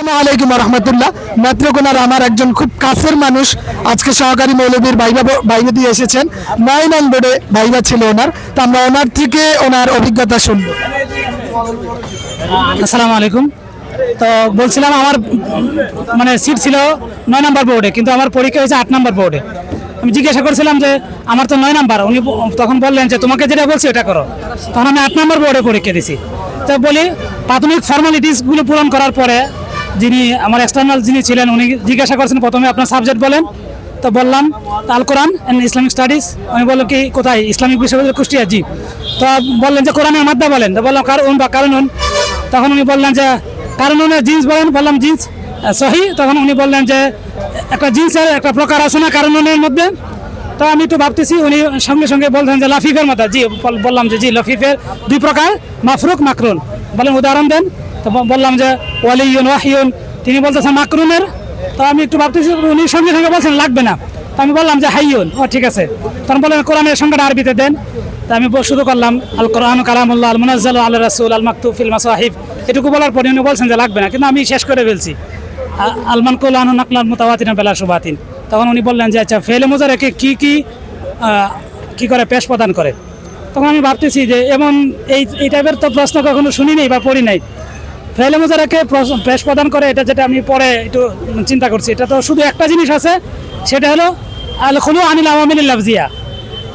আসসালামু আলাইকুম রহমতুল্লাহ। নেত্রকোনার আমার একজন খুব কাছের মানুষ, আজকে সহকারী মৌলবীর ভাইবা ভাইবা দিয়ে এসেছেন। নয় নং বোর্ডে ভাইবা ছিল ওনার। তো আমরা ওনার থেকে ওনার অভিজ্ঞতা শুনব। আসসালামু আলাইকুম। তো বলছিলাম আমার মানে সিট ছিল নয় নাম্বার বোর্ডে, কিন্তু আমার পরীক্ষা হয়েছে আট নম্বর বোর্ডে। আমি জিজ্ঞাসা করছিলাম যে, আমার তো নয় নাম্বার, উনি তখন বললেন যে, তোমাকে যেটা বলছি ওটা করো। তখন আমি আট নম্বর বোর্ডে পরীক্ষা দিছি। তো বলি, প্রাথমিক ফর্মালিটিসগুলো পূরণ করার পরে যিনি আমার এক্সটার্নাল যিনি ছিলেন, উনি জিজ্ঞাসা করছেন, প্রথমে আপনার সাবজেক্ট বলেন। তো বললাম, আল কোরআন অ্যান্ড ইসলামিক স্টাডিজ উনি বলল কি, কোথায়? ইসলামিক বিশ্ববিদ্যালয় কুষ্টিয়া। জি। তো বললেন যে, কোরআনের মাদ্দা বলেন। তো বললাম, কারণ, বা কারণ তখন উনি বললেন যে, কারণ জিন্স বলেন? বললাম, জিন্স। সহি? তখন উনি বললেন যে, একটা জিন্সের একটা প্রকার আছে না কারণের মধ্যে? তো আমি একটু ভাবতেছি, উনি সঙ্গে সঙ্গে বলছেন যে, লাফিফের মতো জি, বল- বললাম যে, জি, লাফিফের দুই প্রকার, মাফরুক, মাকরুন। বলেন উদাহরণ দেন। তো বললাম যে ওয়ালিউন ওয়াহিউন তিনি বলতেছেন মাকরুনের। তো আমি একটু ভাবতেছি, উনি সঙ্গে সঙ্গে বলছেন লাগবে না। তো আমি বললাম যে, হাইয়ুন। ও, ঠিক আছে। তখন বললেন, কোরআনের সংখ্যাটা আরবিতে দেন। তা আমি শুরু করলাম আল কোরআন কালামুল্লাহ আল মুনাজ্জাল আল রাসুল আল মাকতুব ফিল মাসাহিব। এটুকু বলার পরে উনি বলছেন যে, লাগবে না। কিন্তু আমি শেষ করে ফেলছি। আলমান কুল আনু নাকলাল মুতাওয়াতিন, বেলা সুবাতিন। তখন উনি বললেন যে আচ্ছা ফেলে মোজারেকে কী কী কি করে পেশ প্রদান করে? তখন আমি ভাবতেছি যে, এমন এই এই টাইপের তো প্রশ্ন কখনো শুনি নাই বা পড়ি নাই। ফেলে মোজারাকে প্রশ্ন- পেশ প্রদান করে এটা যেটা আমি পরে একটু চিন্তা করছি। এটা তো শুধু একটা জিনিস আছে সেটা হলো আল খুলু আনিল আওয়ামিল লাফজিয়া।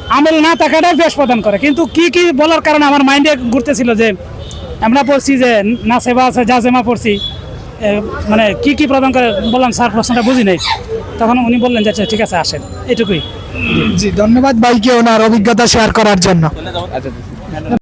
আমল না থাকাটাই পেশ প্রদান করে। কিন্তু কি কি বলার কারণে আমার মাইন্ডে ঘুরতেছিল যে আমরা পড়ছি যে না সেবা আছে যা জেমা পড়ছি মানে কি কি প্রদান করে বললাম স্যার প্রশ্নটা বুঝি নাই। তখন উনি বললেন যে আচ্ছা ঠিক আছে আসেন। এটুকুই। জি ধন্যবাদ ভাইকে ওনার অভিজ্ঞতা শেয়ার করার জন্য। আচ্ছা।